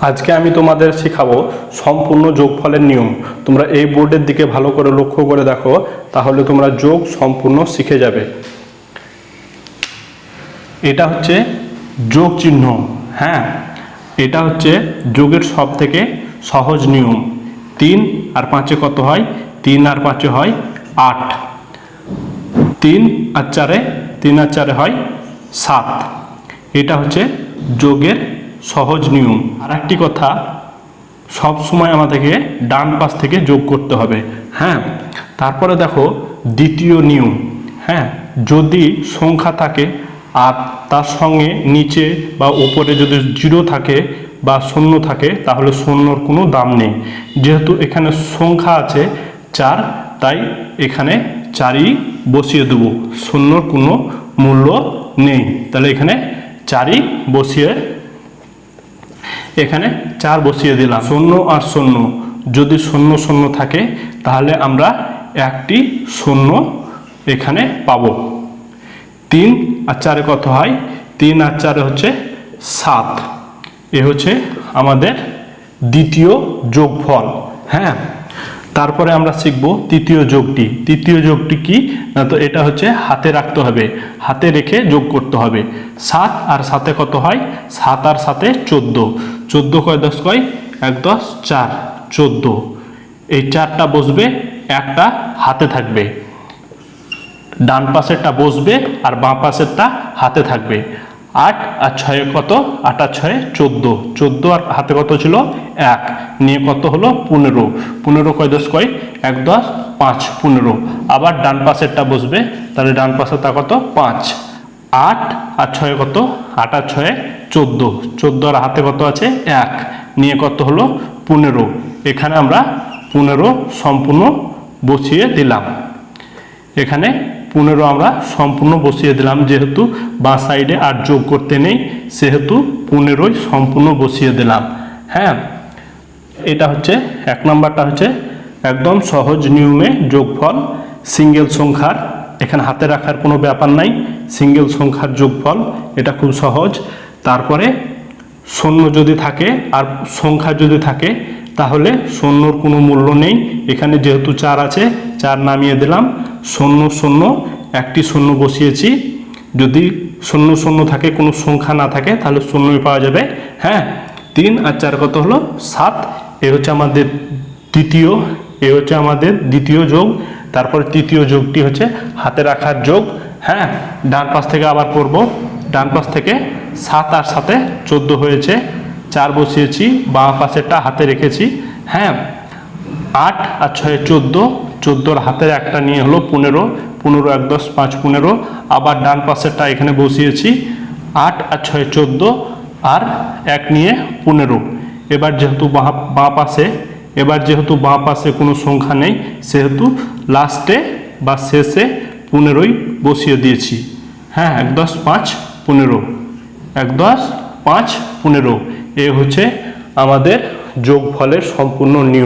আজকে আমি তোমাদের শেখাবো সম্পূর্ণ যোগফলের নিয়ম। তোমরা এই বোর্ডের দিকে ভালো করে লক্ষ্য করে দেখো, তাহলে তোমরা যোগ সম্পূর্ণ শিখে যাবে। এটা হচ্ছে যোগ চিহ্ন হ্যাঁ? এটা হচ্ছে যোগের সব থেকে সহজ নিয়ম। তিন আর পাঁচে কত হয়? তিন আর পাঁচে হয় আট। তিন আর চারে, তিন আর চারে হয় সাত। এটা হচ্ছে যোগের সহজ নিয়ম। আর একটি কথা, সব সময় আমাদেরকে ডান পাশ থেকে যোগ করতে হবে। হ্যাঁ? তারপরে দেখো, দ্বিতীয় নিয়ম। হ্যাঁ? যদি সংখ্যা থাকে আর তার সঙ্গে নিচে বা উপরে যদি জিরো থাকে বা শূন্য থাকে, তাহলে শূন্যর কোনো দাম নেই। যেহেতু এখানে সংখ্যা আছে চার, তাই এখানে চারই বসিয়ে দেবো। শূন্যর কোনো মূল্য নেই। তাহলে এখানে চারই বসিয়ে এখানে চার বসিয়ে দিলাম। শূন্য আর শূন্য। যদি শূন্য শূন্য থাকে, তাহলে আমরা একটি শূন্য এখানে পাব। তিন আর চারে কত হয়? তিন আর চারে হচ্ছে সাত। এ হচ্ছে আমাদের দ্বিতীয় যোগফল। হ্যাঁ? তারপরে আমরা শিখব তৃতীয় যোগটি। তৃতীয় যোগটি কি? না, তো এটা হচ্ছে হাতে রাখতে হবে। হাতে রেখে যোগ করতে হবে। সাত আর সাথে কত হয়? সাত আর সাথে চোদ্দ। চোদ্দ কয় দশ কয়? এক দশ চার। চোদ্দ। এই চারটা বসবে, একটা হাতে থাকবে। ডান পাশেরটা বসবে আর বাঁ পাশেরটা হাতে থাকবে। আট আর ছয়ে কত? আট আর ছয়ে চোদ্দ। চোদ্দ আর হাতে কত ছিল? এক। নিয়ে কত হলো? পনেরো। পনেরো কয় দশ কয়? এক দশ, পাঁচ, পনেরো। আবার ডান পাশেরটা বসবে, তাহলে ডান পাশেরটা কত? পাঁচ। আট আর ছয়ে কত? আট আর ছয়ে চোদ্দ। চোদ্দ আর হাতে কত আছে? এক। নিয়ে কত হলো? পনেরো। এখানে আমরা পনেরো সম্পূর্ণ বসিয়ে দিলাম। এখানে পনেরো আমরা সম্পূর্ণ বসিয়ে দিলাম, যেহেতু বাঁ সাইডে আর যোগ করতে নেই, সেহেতু পনেরোই সম্পূর্ণ বসিয়ে দিলাম। হ্যাঁ এটা হচ্ছে এক নাম্বারটা হচ্ছে একদম সহজ নিয়মে যোগফল সিঙ্গেল সংখ্যার, এখানে হাতে রাখার কোনো ব্যাপার নাই সিঙ্গেল সংখ্যার যোগফল, এটা খুব সহজ। তারপরে শূন্য যদি থাকে আর সংখ্যা যদি থাকে, তাহলে শূন্যর কোনো মূল্য নেই। এখানে যেহেতু চার আছে, চার নামিয়ে দিলাম। শূন্য শূন্য, একটি শূন্য বসিয়েছি। যদি শূন্য শূন্য থাকে, কোনো সংখ্যা না থাকে, তাহলে শূন্যই পাওয়া যাবে। হ্যাঁ তিন আর চার কত হলো? সাত। এ হচ্ছে আমাদের দ্বিতীয়, এ হচ্ছে আমাদের দ্বিতীয় যোগ। তারপর তৃতীয় যোগটি হচ্ছে হাতে রাখার যোগ। হ্যাঁ ডান পাশ থেকে আবার করব ডান পাশ থেকে সাত আর সাথে চোদ্দ হয়েছে। চার বসিয়েছি, বাঁ পাশেরটা হাতে রেখেছি। হ্যাঁ আট আর ছয়, চোদ্দ। চোদ্দোর হাতের একটা নিয়ে হলো পনেরো পনেরো এক দশ পাঁচ পনেরো। আবার ডান পাশেরটা এখানে বসিয়েছি, আট আর ছয় চোদ্দ, আর এক নিয়ে পনেরো। এবার যেহেতু বাঁ পাশে, এবার যেহেতু বাঁ পাশে কোনো সংখ্যা নেই, সেহেতু লাস্টে বা শেষে পনেরোই বসিয়ে দিয়েছি। হ্যাঁ এক দশ পাঁচ পনেরো। এক দশ পাঁচ পনেরো। এ হচ্ছে আমাদের যোগফলের সম্পূর্ণ নিয়ম।